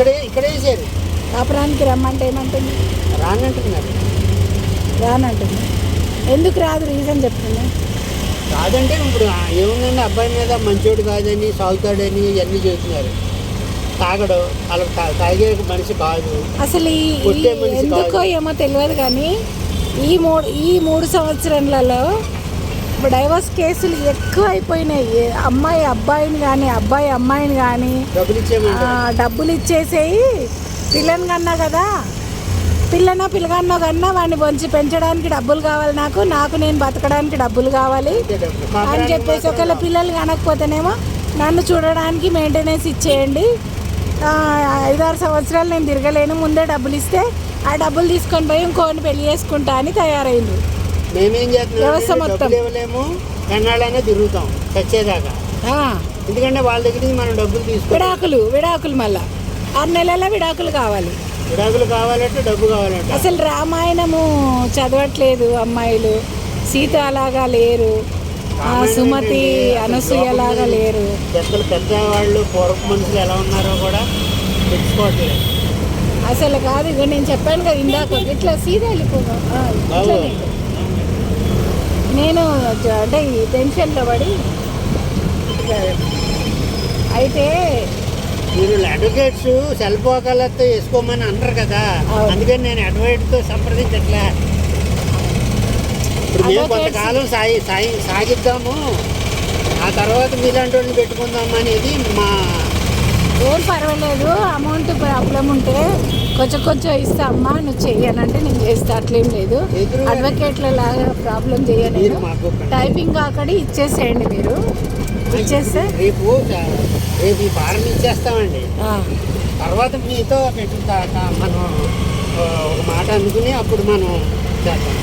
ఇక్కడే ఇక్కడే వేసారు కాపురానికి రమ్మంటే ఏమంటుంది? రానంటున్నారు. రానంటుంది. ఎందుకు రాదు? రీజన్ చెప్తున్నా కాదంటే ఇప్పుడు ఏముందండి? అబ్బాయి మీద మంచోడు కాదని సాగుతాడని ఇవన్నీ చెబుతున్నారు తాగడు. అలా తా- తాగే మనిషి కాదు. అసలు ఈ ఎందుకో. ఏమో తెలియదు కానీ ఈ మూడు ఈ మూడు సంవత్సరాలలో డైవర్స్ కేసులు ఎక్కువ అయిపోయినాయి. అమ్మాయి అబ్బాయిని కానీ అబ్బాయి అమ్మాయిని కానీ డబ్బులు ఇచ్చేసేయి పిల్లని కన్నా కదా. పిల్లనో పిల్లగాన్నో కన్నా వాడిని పొంచి పెంచడానికి డబ్బులు కావాలి నాకు. నాకు నేను బతకడానికి డబ్బులు కావాలి. అని చెప్పేసి ఒకవేళ పిల్లలు కనకపోతేనేమో నన్ను చూడడానికి మెయింటెనెన్స్ ఇచ్చేయండి. ఐదారు సంవత్సరాలు నేను తిరగలేను. ముందే డబ్బులు ఇస్తే ఆ డబ్బులు తీసుకొని పోయి ఇంకోని పెళ్ళి చేసుకుంటా అని తయారైండు మేమేం చేస్తున్నాం. డబ్బులు ఇవ్వలేము. కన్నాళ్ళనే తిరుగుతాం చచ్చేదాకా. ఆ, ఎందుకంటే వాళ్ళ దగ్గర నుంచి మనం డబ్బులు తీసుకోవాలి విడాకులు విడాకులు మళ్ళా. ఆరు నెలల విడాకులు కావాలి. విడాకులు కావాలంటే డబ్బు కావాలంటే. అసలు రామాయణము చదవట్లేదు అమ్మాయిలు. సీత అలాగా లేరు. సుమతి అనసూయలాగా లేరు. పెద్దలు పెద్దవాళ్ళు పూర్వపు మనుషులు ఎలా ఉన్నారో కూడా తెలుసుకోవట్లేదు. అసలు కాదు ఇగో నేను చెప్పాను కదా ఇందాక. ఇట్లా సీదా వెళ్ళిపోగా. నేను అంటే ఈ టెన్షన్లో పడి అయితే మీరు అడ్వకేట్స్ సెల్ పోకాలతో వేసుకోమని అంటారు కదా. అందుకని నేను అడ్వకేట్తో సంప్రదించట్లే. ఇప్పుడు మేము కొంతకాలం సాగి సాగి సాగిద్దాము. ఆ తర్వాత మీలాంటి వాళ్ళని పెట్టుకుందాం అనేది మా ఏం పర్వాలేదు. అమౌంట్ ప్రాబ్లం ఉంటే కొంచెం కొంచెం ఇస్తా అమ్మా నువ్వు చెయ్యనంటే నేను చేస్తా అట్లేం లేదు. అడ్వకేట్ల లాగా ప్రాబ్లం మాకు టైపింగ్ కాకడి ఇచ్చేసేయండి మీరు. ఇచ్చేస్తే? రేపు రేపు ఈ భారం ఇచ్చేస్తామండి. తర్వాత మీతో పెట్టు మనం ఒక మాట అనుకుని అప్పుడు మనం చేద్దాం.